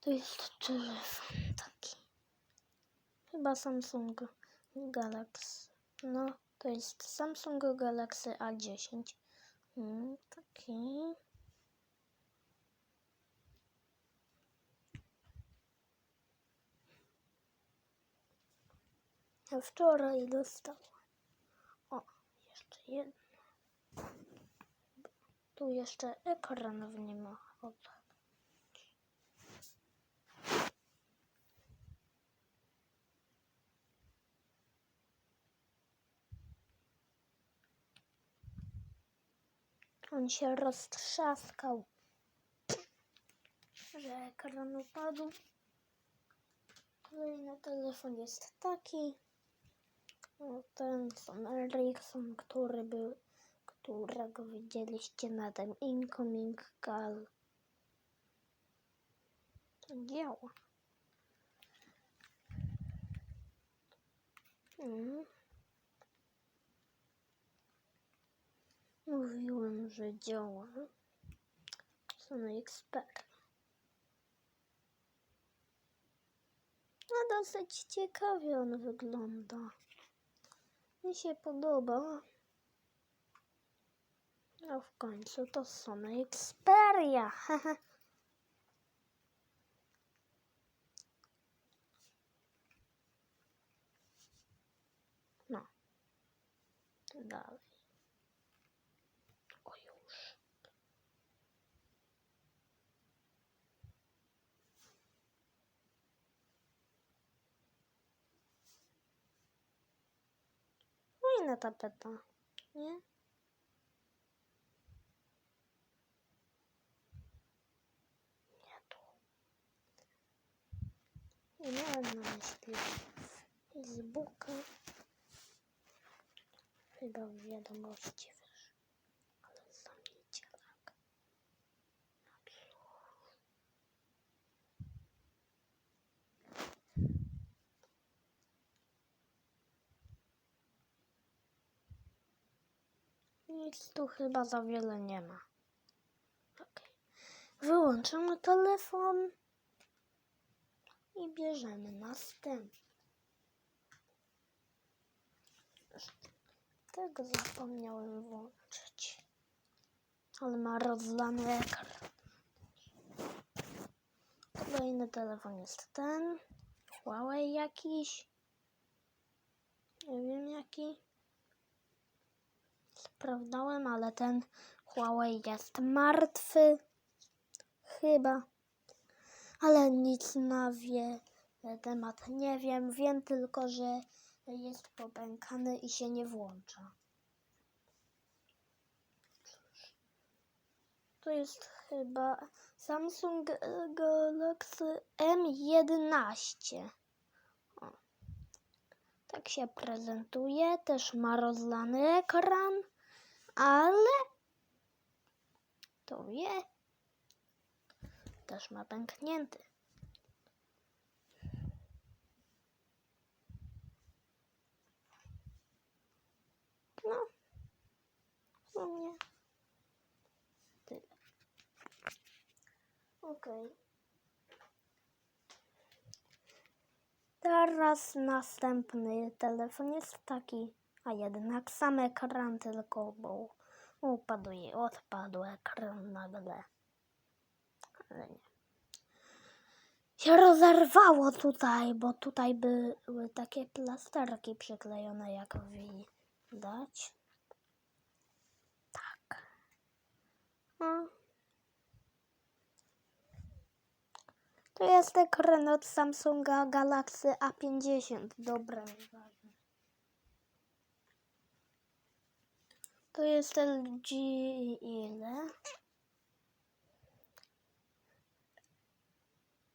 To jest telefon taki. Chyba Samsung Galaxy. No, to jest Samsung Galaxy A10. Mm, taki. Ja wczoraj dostałam. O, jeszcze jedno. Tu jeszcze ekran w nim ma. On się roztrzaskał, że ekran upadł. Kolejny telefon jest taki. O, ten Son Ericsson, który był, którego widzieliście na tym Incoming Call. To działa. Mm. Mówiłem, że działa. Są ekspert. No dosyć ciekawie on wygląda. Mi się podoba. A w końcu to Sony Xperia. No. Dalej. O już. Fajna tapeta, nie? Nie tu. Nie miałem na myśli Facebooka. Chyba w wiadomości wiesz. Ale zamiedzielak. Nic tu chyba za wiele nie ma. Okej. Wyłączamy telefon i bierzemy następny. Tego zapomniałem włączyć. Ale ma rozlany ekran. Kolejny telefon jest ten. Huawei jakiś. Nie wiem jaki. Sprawdzałem, ale ten Huawei jest martwy. Chyba. Ale nic na wie temat nie wiem. Wiem tylko, że jest popękany i się nie włącza. To jest chyba Samsung Galaxy M11. O. Tak się prezentuje. Też ma rozlany ekran, ale to wie. Też ma pęknięty. No, w sumie tyle. Okej. Teraz następny telefon jest taki, a jednak sam ekran tylko, bo upadł i odpadł ekran nagle. Ale nie. Się rozerwało tutaj, bo tutaj były takie plasterki przyklejone, jak widać. Tak. No. To jest ekran od Samsunga Galaxy A50. Dobra, nieważne. To jest LG ile?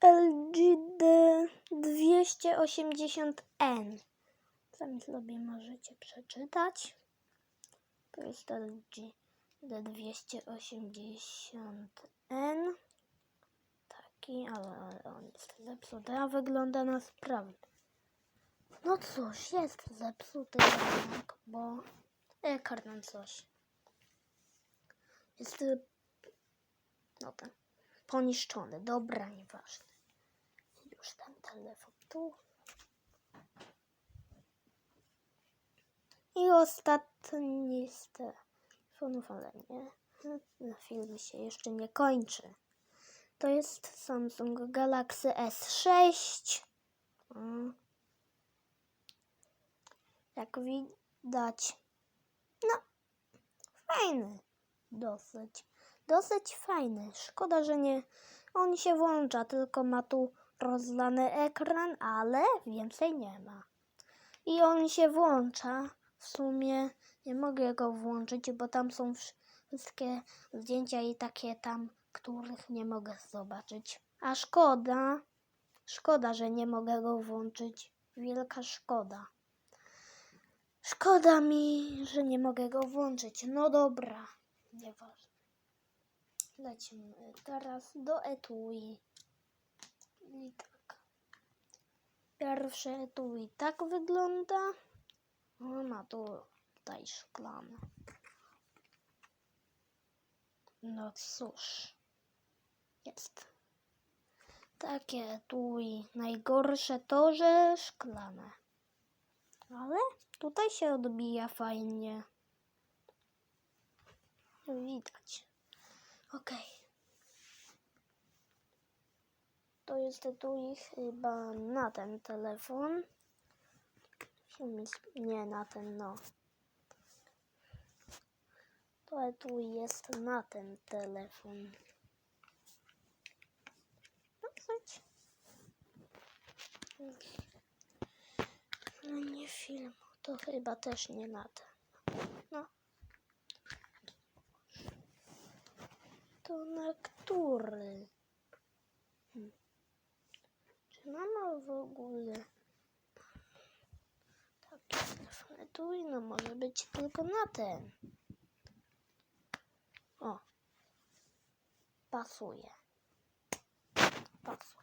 LG D280N. Sami sobie możecie przeczytać. To jest LG D280N. Taki, ale, on jest zepsuty, a wygląda na sprawny. No cóż, jest zepsuty jednak, bo ekran coś. Jest... No ten. poniszczony. Dobra, nieważne. Już ten telefon tu. I ostatni z telefonów, ale nie. Film się jeszcze nie kończy. To jest Samsung Galaxy S6. Mm. Jak widać. No, fajny. Dosyć. Dosyć fajny. Szkoda, że nie. On się włącza, tylko ma tu rozlany ekran, ale więcej nie ma. I on się włącza. W sumie nie mogę go włączyć, bo tam są wszystkie zdjęcia i takie tam, których nie mogę zobaczyć. A szkoda. Szkoda, że nie mogę go włączyć. Wielka szkoda. Szkoda mi, że nie mogę go włączyć. No dobra, nieważne. Lecimy teraz do etui. I tak. Pierwsze etui tak wygląda. O, ma tu tutaj szklane. No cóż. Jest. Takie etui. Najgorsze to, że szklane. Ale tutaj się odbija fajnie. Widać. Okej. To jest etui chyba na ten telefon. Nie na ten, no. To etui jest na ten telefon. Dosyć. Ale nie film. To chyba też nie na ten. No. To na który? Hmm. Czy mama w ogóle takie telefony no może być tylko na ten. O. Pasuje. Pasuje.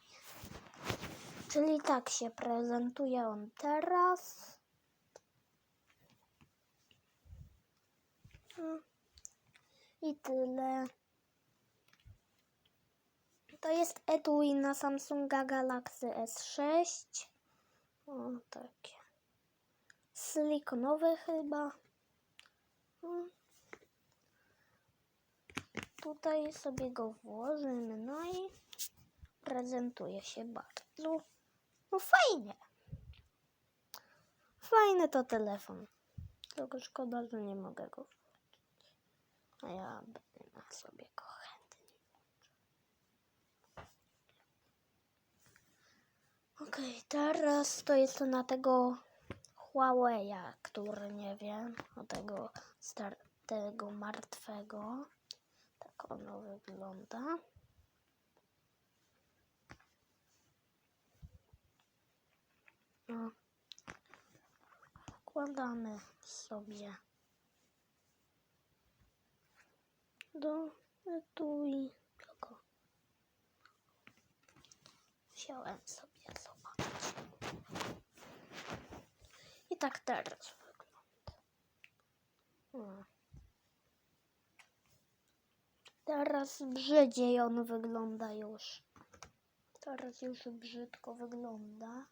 Czyli tak się prezentuje on teraz. I tyle. To jest etui na Samsunga Galaxy S6. O, takie. Silikonowe chyba. Tutaj sobie go włożymy, no i prezentuje się bardzo. No fajnie. Fajny to telefon. Tylko szkoda, że nie mogę go. A ja bym sobie go Okej, teraz to jest na tego Huawei'a, który nie wiem, o tego, star- tego martwego. Tak ono wygląda. No. Wkładamy sobie do etui. Tylko Chciałem sobie zobaczyć. I tak teraz wygląda. Teraz brzydziej on wygląda już. Teraz już brzydko wygląda.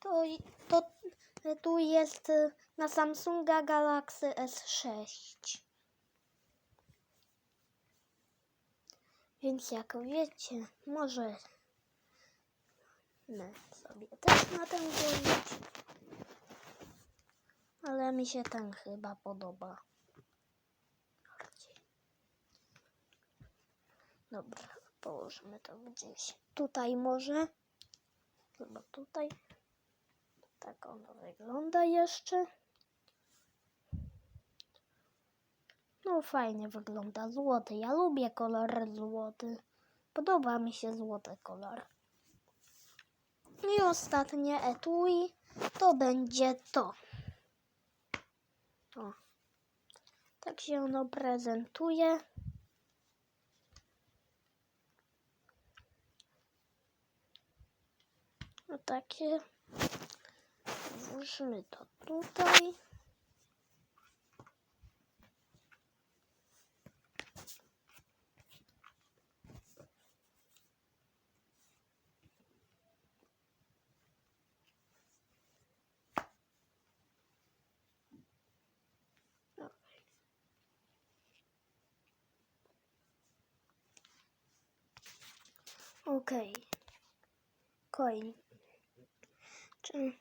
To, to tu jest na Samsunga Galaxy S6. Więc jak wiecie, może my sobie też na ten włożyć. Ale mi się ten chyba podoba. Dobra, położymy to gdzieś. Tutaj może. Chyba tutaj. Tak ono wygląda jeszcze. No fajnie wygląda. Złoty. Ja lubię kolor złoty. Podoba mi się złoty kolor. I ostatnie etui to będzie to. O. Tak się ono prezentuje. No takie. Włóżmy to tutaj. Okej. Coin. Czy